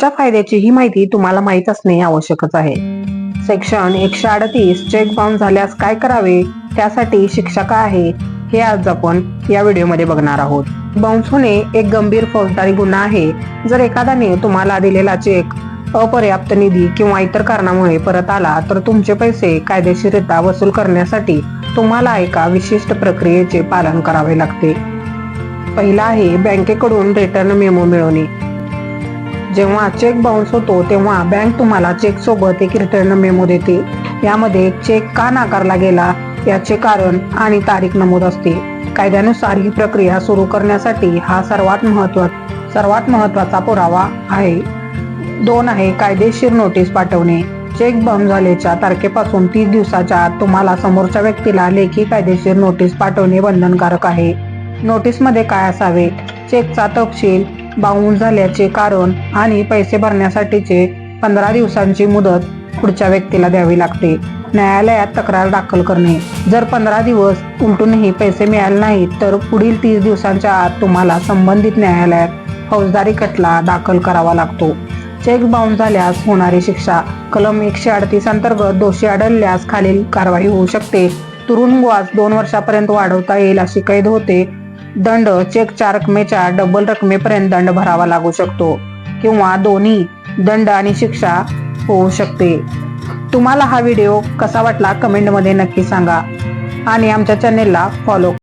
च्या फायद्याची ही माहिती तुम्हाला माहीत असणे आवश्यकच आहे. सेक्शन एकशे अडतीस चेक बाउन्स झाल्यास काय करावे? त्यासाठी शिक्षा काय आहे? हे आज आपण या व्हिडिओमध्ये बघणार आहोत. बाउन्स होणे एक गंभीर फौजदारी गुन्हा आहे. जर एखाद्याने तुम्हाला दिलेला चेक अपर्याप्त निधी किंवा इतर कारणामुळे परत आला तर तुमचे पैसे कायदेशीररित्या वसूल करण्यासाठी तुम्हाला एका विशिष्ट प्रक्रियेचे पालन करावे लागते. पहिला आहे बँकेकडून रिटर्न मेमो मिळवणे. जेव्हा चेक बाउन्स होतो तेव्हा बँक तुम्हाला चेक सोबत एक रिटर्न मेमो देते. यामध्ये चेक का नाकारला गेला याचे कारण आणि तारीख नमूद असते. कायद्यानुसार ही प्रक्रिया सुरू करण्यासाठी हा सर्वात महत्त्व सर्वात महत्त्वाचा पुरावा आहे. दोन आहे कायदेशीर नोटीस पाठवणे. चेक बाउन्स झाल्याच्या तारखेपासून तीस दिवसाच्या आत तुम्हाला समोरच्या व्यक्तीला लेखी कायदेशीर नोटीस पाठवणे बंधनकारक आहे. नोटीसमध्ये काय असावे? चेकचा तपशील बाउंस झाल्याचे कारण आणि पैसे भरण्यासाठीचे पंधरा दिवसांची मुदत पुढच्या व्यक्तीला द्यावी लागते. न्यायालयात तक्रार दाखल करणे. जर पंधरा दिवस उलटूनही पैसे मिळाले नाहीत तर पुढील तीस दिवसांच्या आत तुम्हाला संबंधित न्यायालयात फौजदारी खटला दाखल करावा लागतो. चेक बाउन्स झाल्यास होणारी शिक्षा. कलम एकशे अडतीस अंतर्गत दोषी आढळल्यास खालील कारवाई होऊ शकते. तुरुंगवास दोन वर्षापर्यंत वाढवता येईल अशी कैद होते. दंड चेकच्या रकमेच्या डबल रकमेपर्यंत दंड भरावा लागू शकतो किंवा दोन्ही दंड आणि शिक्षा होऊ शकते. तुम्हाला हा व्हिडिओ कसा वाटला कमेंटमध्ये नक्की सांगा आणि आमच्या चॅनेलला फॉलो